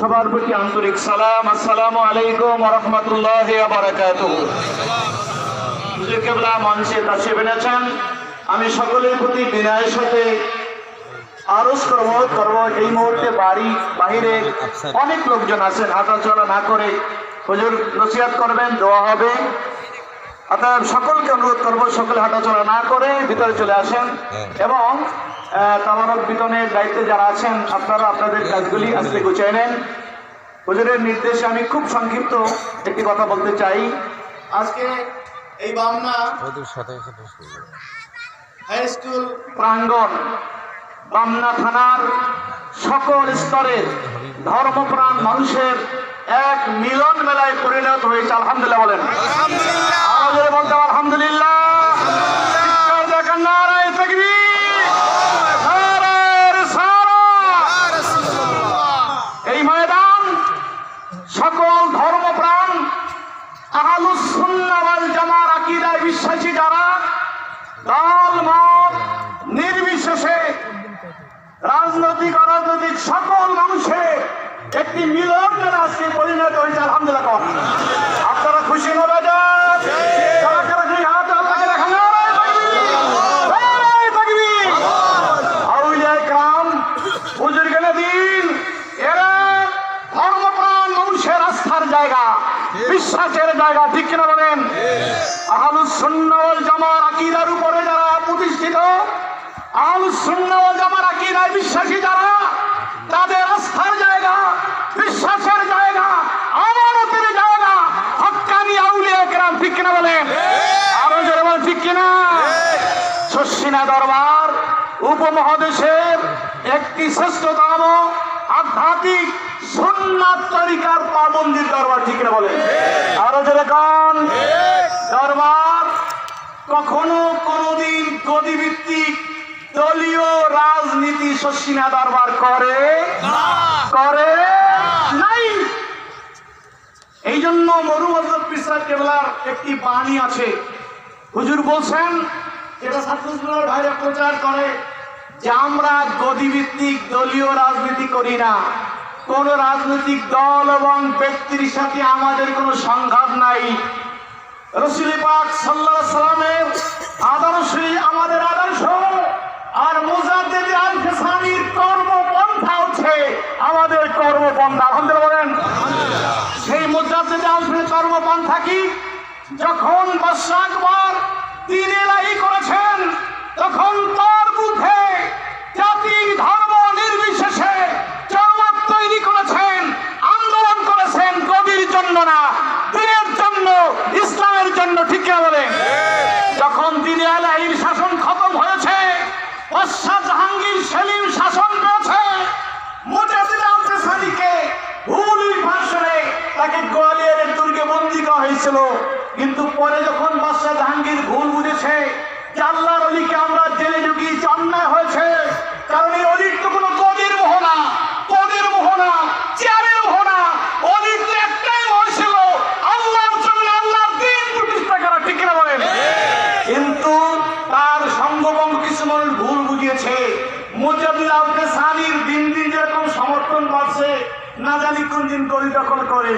সবার প্রতি আন্তরিক সালাম আসসালামু আলাইকুম রহমতুল্লাহ কেবলা মঞ্চে তাসে বেনেছেন আমি সকলের প্রতি বিনয়ের সাথে আরজ করব করব এই মুহূর্তে বাড়ি বাহিরে অনেক লোকজন আছেন হাঁটাচলা না করে। হুজুর নসিহাত করবেন দোয়া হবে। অতএব সকলকে অনুরোধ করব সকলে হাঁটাচলা না করে ভিতরে চলে আসেন। এবং আহ, তামারক বিতনের দায়িত্বে যারা আছেন আপনারা আপনাদের কাজগুলি আজকে গুছিয়ে নেন হুজুরের নির্দেশে আমি খুব সংক্ষিপ্ত একটি কথা বলতে চাই আজকে এই বামনা। হাই স্কুল প্রাঙ্গণ বামনা থানার সকল স্তরের ধর্মপ্রাণ মানুষের এক মিলন মেলায় পরিণত হয়েছে আলহামদুলিল্লাহ বলেন আরও জোরে বলতে হবে, আলহামদুলিল্লাহ চিৎকার দেখান, নারায়ে তাকবীর। নারায়ে রিসালাত। এই ময়দান সকল ধর্মপ্রাণ আহলুস সুন্নাহ ওয়াল জামার বিশ্বাসী যারা দল মত নির্বিশেষে রাজনৈতিক, অরাজনৈতিক সকল মানুষের একটি মিলন মেলা আজকে পরিণত হয়েছে আপনারা খুশি মানুষের আস্থার জায়গা। বিশ্বাসের জায়গা, ঠিক কিনা বলেন? আহলুস সুন্নাহ ওয়াল জামার আকীদার উপরে যারা প্রতিষ্ঠিত আহলুস সুন্নাহ ওয়াল জামার আকীদায় বিশ্বাসী যারা, তাদের আস্থার জায়গা, বিশ্বাসের জায়গা, আমানতের জায়গা, হক্কানি আউলিয়া কেরাম, ঠিক কিনা বলেন? আরও জোরে বলেন, ঠিক কিনা? শস্যিনা দরবার, উপমহাদেশের একটি শ্রেষ্ঠতম আধ্যাত্মিক সুন্নাত তরিকার পাবন্দির দরবার, ঠিক না বলে আরও যেরকম দরবার কখনো কোনোদিন গদিভিত্তিক দলীয় রাজনীতি শস্যিনা দরবার করে করে নাই। এই জন্য মরু হজরত পিসার কেবলার একটি বাণী আছে। হুজুর বলছেন, যেটা ছাত্রগুলোর ভাইরা প্রচার করে যে আমরা গদিভিত্তিক দলীয় রাজনীতি করি না। কোন রাজনৈতিক দল এবং ব্যক্তির সাথে আমাদের কোনো সংঘাত নাই। আমাদের আদর্শ। আর কর্মপন্থা হচ্ছে আমাদের কর্মপন্থা। আলহামদুলিল্লাহ বলেন। সেই মুজাদ্দিদ কর্মপন্থা কি? যখন বাদশাহ আকবর তিন করেছেন, তখন তার বুদ্ধে জাতি ধর্ম নির্বিশেষে জগৎ তৈরি করেছেন আন্দোলন করেছেন গদির জন্য না দিনের জন্য ইসলামের জন্য ঠিক বলেন যখন দিনে আলাইর শাসন খতম হয়েছে বাদশাহ জাহাঙ্গীর সেলিম শাসন রয়েছে কিন্তু পরে যখন জাহাঙ্গীর ভুল বুঝেছে যে অলিকে আমরা জেলে ঢুকিয়েছি, অন্যায় হয়েছে কারণ এই অলির তো কোনো কদির মোহনা কদির মোহনা চেয়ারের মোহনা অলির তো একটাই মন ছিল আল্লাহর জন্য আল্লাহর দিন প্রতিষ্ঠা করা ঠিক কিনা বলেন কিন্তু তার সঙ্গবঙ্গ কিছু মানুষ ভুল মুজাদুল মুজাবিল সানির দিন দিন যেরকম সমর্থন বাড়ছে, না জানি কোন দিন গলি দখল করে।